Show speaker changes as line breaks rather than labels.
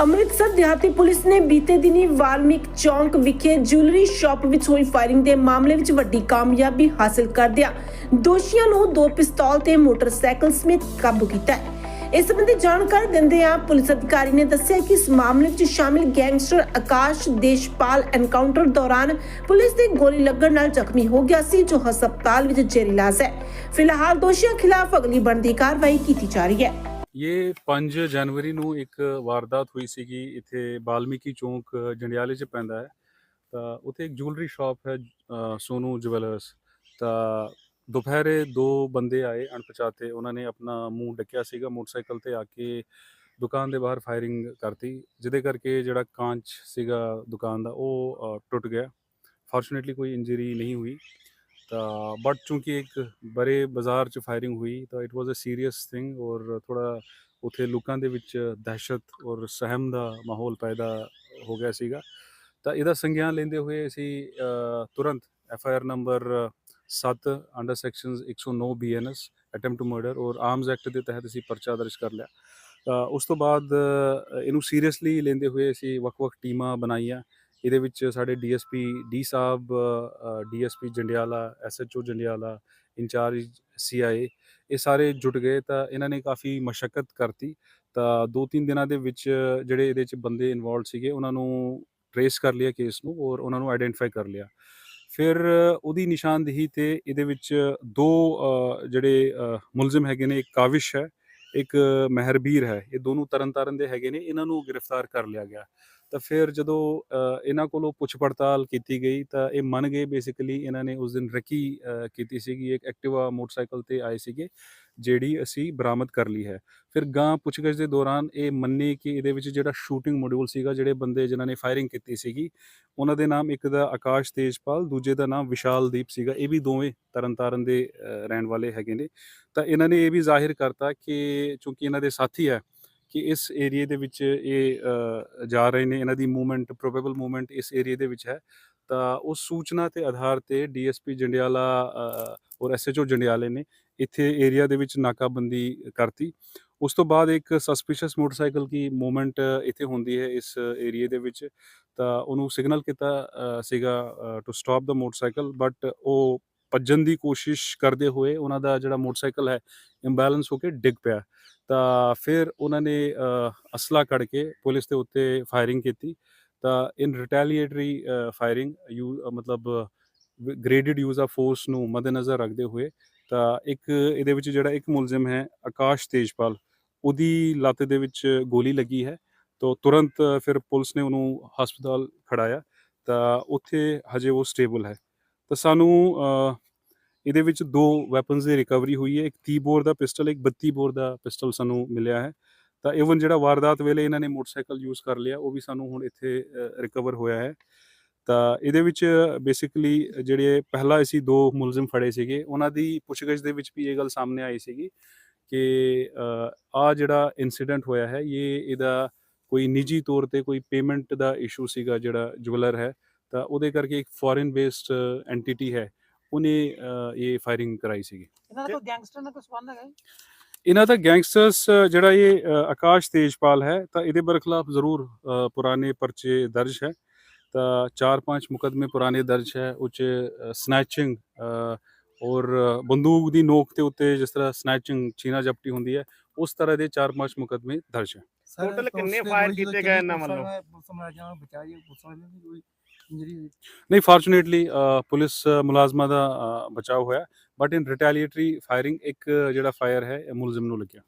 ਅੰਮ੍ਰਿਤਸਰ ਦਿਹਾਤੀ ਪੁਲਿਸ ਨੇ ਬੀਤੇ ਦਿਨੀ ਵਾਲਮੀਕ ਚੌਂਕ ਵਿਖੇ ਜੁਐਲਰੀ ਸ਼ਾਪ ਵਿੱਚ ਹੋਈ ਫਾਇਰਿੰਗ ਦੇ ਮਾਮਲੇ ਵਿੱਚ ਵੱਡੀ ਕਾਮਯਾਬੀ ਹਾਸਲ ਕਰਦਿਆਂ ਦੋਸ਼ੀਆਂ ਨੂੰ ਦੋ ਪਿਸਤੌਲ ਤੇ ਮੋਟਰਸਾਈਕਲ ਸਮੇਤ ਕਾਬੂ ਕੀਤਾ ਹੈ। ਇਸ ਸੰਬੰਧੀ ਜਾਣਕਾਰੀ ਦਿੰਦਿਆਂ ਪੁਲਿਸ ਅਧਿਕਾਰੀ ਨੇ ਦੱਸਿਆ ਕਿ ਇਸ ਮਾਮਲੇ ਵਿੱਚ ਸ਼ਾਮਿਲ ਗੈਂਗਸਟਰ ਆਕਾਸ਼ ਦੇਸ਼ਪਾਲ ਐਨਕਾਊਂਟਰ ਦੌਰਾਨ ਪੁਲਿਸ ਦੇ ਗੋਲੀ ਲੱਗਣ ਨਾਲ ਜ਼ਖਮੀ ਹੋ ਗਿਆ ਸੀ, ਜੋ ਹਸਪਤਾਲ ਵਿੱਚ ਜੇਰੀ ਇਲਾਜ ਹੈ। ਫਿਲਹਾਲ ਦੋਸ਼ੀਆਂ ਖਿਲਾਫ ਅਗਲੀ ਬਣਦੀ ਕਾਰਵਾਈ ਕੀਤੀ ਜਾ ਰਹੀ ਹੈ।
ਇਹ 5 ਜਨਵਰੀ ਨੂੰ ਇੱਕ ਵਾਰਦਾਤ ਹੋਈ ਸੀਗੀ। ਇੱਥੇ ਬਾਲਮੀਕੀ ਚੌਂਕ ਜੰਡਿਆਲੇ 'ਚ ਪੈਂਦਾ ਹੈ। ਤਾਂ ਉੱਥੇ ਇੱਕ ਜੁਐਲਰੀ ਸ਼ਾਪ ਹੈ ਅ, ਸੋਨੂ ਜਵੈਲਰਸ। ਤਾਂ ਦੁਪਹਿਰੇ ਦੋ ਬੰਦੇ ਆਏ ਅਣਪਛਾਤੇ। ਉਹਨਾਂ ਨੇ ਆਪਣਾ ਮੂੰਹ ਢੱਕਿਆ ਸੀਗਾ ਮੋਟਰਸਾਈਕਲ ਤੇ ਆ ਕੇ ਦੁਕਾਨ ਦੇ ਬਾਹਰ ਫਾਇਰਿੰਗ ਕਰਤੀ। ਜਿਹਦੇ ਕਰਕੇ ਜਿਹੜਾ ਕਾਂਚ ਸੀਗਾ ਦੁਕਾਨ ਦਾ ਉਹ ਟੁੱਟ ਗਿਆ। ਫੋਰਚੂਨੇਟਲੀ ਕੋਈ ਇੰਜਰੀ ਨਹੀਂ ਹੋਈ। ਤਾਂ ਬਟ ਚੂੰਕਿ ਇੱਕ ਬੜੇ ਬਾਜ਼ਾਰ 'ਚ ਫਾਇਰਿੰਗ ਹੋਈ, ਤਾਂ it was a serious thing ਔਰ ਥੋੜਾ ਉੱਥੇ ਲੋਕਾਂ ਦੇ ਵਿੱਚ ਦਹਿਸ਼ਤ ਔਰ ਸਹਿਮ ਦਾ ਮਾਹੌਲ ਪੈਦਾ ਹੋ ਗਿਆ ਸੀਗਾ। ਤਾਂ ਇਹਦਾ ਸੰਗਿਆਨ ਲੈਂਦੇ ਹੋਏ ਅਸੀਂ ਤੁਰੰਤ F I R number 7 under sections 109 BNS attempt to murder ਔਰ ਆਰਮਸ ਐਕਟ ਦੇ ਤਹਿਤ ਅਸੀਂ ਪਰਚਾ ਦਰਜ ਕਰ ਲਿਆ। ਉਸ ਤੋਂ ਬਾਅਦ ਇਹਨੂੰ ਸੀਰੀਅਸਲੀ ਲੈਂਦੇ ਹੋਏ ਅਸੀਂ ਵੱਖ-ਵੱਖ ਟੀਮਾਂ ਬਣਾਈਆਂ। ਇਹਦੇ ਵਿੱਚ ਸਾਡੇ ਡੀਐਸਪੀ ਡੀ ਸਾਹਿਬ DSP Jandiala SHO Jandiala, in-charge CIA ਇਹ ਸਾਰੇ ਜੁਟ ਗਏ ਤਾਂ ਇਹਨਾਂ ਨੇ ਕਾਫੀ ਮਸ਼ੱਕਤ ਕਰਤੀ। ਤਾਂ ਦੋ ਤਿੰਨ ਦਿਨਾਂ ਦੇ ਵਿੱਚ ਜਿਹੜੇ ਇਹਦੇ ਚ ਬੰਦੇ ਇਨਵੋਲਡ ਸੀਗੇ, ਉਹਨਾਂ ਨੂੰ ਟਰੇਸ ਕਰ ਲਿਆ ਕੇਸ ਨੂੰ ਔਰ ਉਹਨਾਂ ਨੂੰ ਆਇਡੈਂਟੀਫਾਈ ਕਰ ਲਿਆ। ਫਿਰ ਉਹਦੀ ਨਿਸ਼ਾਨਦੇਹੀ ਤੇ ਇਹਦੇ ਵਿੱਚ ਦੋ ਜਿਹੜੇ ਮੁਲਜ਼ਮ ਹੈਗੇ ਨੇ, ਇੱਕ ਕਾਵਿਸ਼ ਹੈ। ਇੱਕ ਮਹਿਰਬੀਰ ਹੈ, ਇਹ ਦੋਨੋਂ ਤਰਨਤਾਰਨ ਦੇ ਹੈਗੇ ਨੇ, ਇਹਨਾਂ ਨੂੰ ਗ੍ਰਿਫਤਾਰ ਕਰ ਲਿਆ ਗਿਆ। ਤਾਂ ਫਿਰ ਜਦੋਂ ਇਹਨਾਂ ਕੋਲੋਂ ਪੁੱਛ ਪੜਤਾਲ ਕੀਤੀ ਗਈ, ਤਾਂ ਇਹ ਮੰਨ ਗਏ, ਬੇਸਿਕਲੀ ਇਹਨਾਂ ਨੇ ਉਸ ਦਿਨ ਰਕੀ ਕੀਤੀ ਸੀਗੀ, ਇੱਕ ਐਕਟਿਵਾ ਮੋਟਰਸਾਈਕਲ ਤੇ ਆਏ ਸੀਗੇ। ਜਿਹੜੀ ਅਸੀਂ ਬਰਾਮਦ ਕਰ ਲਈ ਹੈ। ਫਿਰ ਗਾਂ ਪੁੱਛਗਿੱਛ ਦੇ ਦੌਰਾਨ ਇਹ ਮੰਨੇ ਕਿ ਇਹਦੇ ਵਿੱਚ ਜਿਹੜਾ ਸ਼ੂਟਿੰਗ ਮੋਡਿਊਲ ਸੀਗਾ, ਜਿਹੜੇ ਬੰਦੇ ਜਿਨ੍ਹਾਂ ਨੇ ਫਾਇਰਿੰਗ ਕੀਤੀ ਸੀਗੀ, ਉਹਨਾਂ ਦੇ ਨਾਮ ਇੱਕ ਦਾ ਆਕਾਸ਼ ਤੇਜਪਾਲ, ਦੂਜੇ ਦਾ ਨਾਮ ਵਿਸ਼ਾਲਦੀਪ ਸੀਗਾ। ਇਹ ਵੀ ਦੋਵੇਂ ਤਰਨਤਾਰਨ ਦੇ ਰਹਿਣ ਵਾਲੇ ਹੈਗੇ ਨੇ। ਤਾਂ ਇਹਨਾਂ ਨੇ ਇਹ ਵੀ ਜ਼ਾਹਿਰ ਕਰਤਾ ਕਿ ਚੂੰਕਿ ਇਹਨਾਂ ਦੇ ਸਾਥੀ ਹੈ ਕਿ ਇਸ ਏਰੀਏ ਦੇ ਵਿੱਚ ਇਹ ਜਾ ਰਹੇ ਨੇ। ਇਹਨਾਂ ਦੀ ਮੂਵਮੈਂਟ ਪ੍ਰੋਬੇਬਲ ਮੂਵਮੈਂਟ ਇਸ ਏਰੀਏ ਦੇ ਵਿੱਚ ਹੈ। ਤਾਂ ਉਸ ਸੂਚਨਾ ਤੇ ਆਧਾਰ ਤੇ ਡੀਐਸਪੀ ਜੰਡਿਆਲਾ ਅ, ਔਰ ਐਸਐਚਓ ਜੰਡਿਆਲੇ ਨੇ ਇੱਥੇ ਏਰੀਆ ਦੇ ਵਿੱਚ ਨਾਕਾਬੰਦੀ ਕਰਤੀ। ਉਸ ਤੋਂ ਬਾਅਦ ਇੱਕ ਸਸਪੀਸ਼ੀਅਸ ਮੋਟਰਸਾਈਕਲ ਕੀ ਮੂਵਮੈਂਟ ਇੱਥੇ ਹੁੰਦੀ ਹੈ ਇਸ ਏਰੀਏ ਦੇ ਵਿੱਚ। ਤਾਂ ਉਹਨੂੰ ਸਿਗਨਲ ਕੀਤਾ ਸੀਗਾ ਟੂ ਸਟਾਪ ਦਾ ਮੋਟਰਸਾਈਕਲ ਬਟ ਉਹ ਭੱਜਣ ਦੀ ਕੋਸ਼ਿਸ਼ ਕਰਦੇ ਹੋਏ ਉਹਨਾਂ ਦਾ ਜਿਹੜਾ ਮੋਟਰਸਾਈਕਲ ਹੈ ਇੰਬੈਲੈਂਸ ਹੋ ਕੇ ਡਿੱਗ ਪਿਆ। ਤਾਂ ਫਿਰ ਉਹਨਾਂ ਨੇ ਅਸਲਾ ਕੱਢ ਕੇ ਪੁਲਿਸ ਦੇ ਉੱਤੇ ਫਾਇਰਿੰਗ ਕੀਤੀ। ਤਾਂ ਇਨ ਰਿਟੈਲੀਏਟਰੀ ਫਾਇਰਿੰਗ ਯੂ ਮਤਲਬ ਗ੍ਰੇਡਡ ਯੂਜ਼ ਆਫ ਫੋਰਸ ਨੂੰ ਮੱਦੇਨਜ਼ਰ ਰੱਖਦੇ ਹੋਏ ਤਾਂ ਇੱਕ ਇਹਦੇ ਵਿੱਚ ਜਿਹੜਾ ਇੱਕ ਮੁਲਜ਼ਮ ਹੈ, ਆਕਾਸ਼ ਤੇਜਪਾਲ, ਉਹਦੀ ਲੱਤ ਦੇ ਵਿੱਚ ਗੋਲੀ ਲੱਗੀ ਹੈ, ਤਾਂ ਤੁਰੰਤ ਫਿਰ ਪੁਲਿਸ ਨੇ ਉਹਨੂੰ ਹਸਪਤਾਲ ਖੜਾਇਆ, ਤਾਂ ਉੱਥੇ ਹਜੇ ਉਹ ਸਟੇਬਲ ਹੈ। ਤਾਂ ਸਾਨੂੰ ਇਹਦੇ ਵਿੱਚ ਦੋ ਵੈਪਨਸ ਦੀ ਰਿਕਵਰੀ ਹੋਈ ਹੈ, ਇੱਕ 30 ਬੋਰ ਦਾ ਪਿਸਟਲ ਇੱਕ 32 ਬੋਰ ਦਾ ਪਿਸਟਲ ਸਾਨੂੰ ਮਿਲਿਆ ਹੈ। ਤਾਂ ਇਵਨ ਜਿਹੜਾ ਵਾਰਦਾਤ ਵੇਲੇ ਇਹਨਾਂ ਨੇ ਮੋਟਰਸਾਈਕਲ ਯੂਜ਼ ਕਰ ਲਿਆ ਉਹ ਵੀ ਸਾਨੂੰ ਹੁਣ ਇੱਥੇ ਰਿਕਵਰ ਹੋਇਆ ਹੈ ਤਾਂ ਇਹਦੇ ਵਿੱਚ ਬੇਸਿਕਲੀ ਜਿਹੜੇ ਪਹਿਲਾਂ ਅਸੀਂ ਦੋ ਮੁਲਜ਼ਮ ਫੜੇ ਸੀਗੇ ਉਹਨਾਂ ਦੀ ਪੁੱਛਗਿੱਛ ਦੇ ਵਿੱਚ ਵੀ ਇਹ ਗੱਲ ਸਾਹਮਣੇ ਆਈ ਸੀਗੀ ਕਿ ਆ ਜਿਹੜਾ ਇਨਸੀਡੈਂਟ ਹੋਇਆ ਹੈ ਇਹ ਇਹਦਾ ਕੋਈ ਨਿੱਜੀ ਤੌਰ ਤੇ ਕੋਈ ਪੇਮੈਂਟ ਦਾ ਇਸ਼ੂ ਸੀਗਾ ਜਿਹੜਾ ਜੁਵਲਰ ਹੈ ਤਾਂ ਉਹਦੇ ਕਰਕੇ ਇੱਕ ਫੋਰਨ ਬੇਸਡ ਐਂਟੀਟੀ ਹੈ ਉਹਨੇ ਇਹ ਫਾਇਰਿੰਗ ਕਰਾਈ ਸੀਗੀ
ਇਹਨਾਂ ਦਾ ਕੋਈ ਗੈਂਗਸਟਰ ਨਾਲ ਕੋਈ ਸੰਬੰਧ ਹੈਗਾ?
ਇਹਨਾਂ ਦਾ ਗੈਂਗਸਟਰਸ ਜਿਹੜਾ ਇਹ ਆਕਾਸ਼ ਤੇਜਪਾਲ ਹੈ ਤਾਂ ਇਹਦੇ ਬਰਖਲਾਫ ਜ਼ਰੂਰ ਪੁਰਾਣੇ ਪਰਚੇ ਦਰਜ ਹੈ। ਤਾਂ ਚਾਰ ਪੰਜ ਮੁਕਦਮੇ ਪੁਰਾਣੇ ਦਰਜ ਹੈ ਉੱਚ ਸਨੈਚਿੰਗ ਔਰ ਬੰਦੂਕ ਦੀ ਨੋਕ ਦੇ ਉੱਤੇ ਜਿਸ ਤਰ੍ਹਾਂ ਸਨੈਚਿੰਗ ਚੀਨਾ ਜਪਟੀ ਹੁੰਦੀ ਹੈ ਉਸ ਤਰ੍ਹਾਂ ਦੇ ਚਾਰ ਪੰਜ ਮੁਕਦਮੇ ਦਰਜ ਹੈ।
Total ਕਿੰਨੇ fire ਕੀਤੇ ਗਏ ਇਹਨਾਂ ਵੱਲੋਂ?
ਨਹੀਂ ਫਾਰਚੂਨੇਟਲੀ ਪੁਲਿਸ ਮੁਲਾਜ਼ਮਾਂ ਦਾ ਬਚਾਅ ਹੋਇਆ। ਬਟ ਇਨ ਰਿਟੈਲੀਏਟਰੀ ਫਾਇਰਿੰਗ ਇੱਕ ਜਿਹੜਾ ਫਾਇਰ ਹੈ ਮੁਲਜ਼ਮ ਨੂੰ ਲੱਗਿਆ।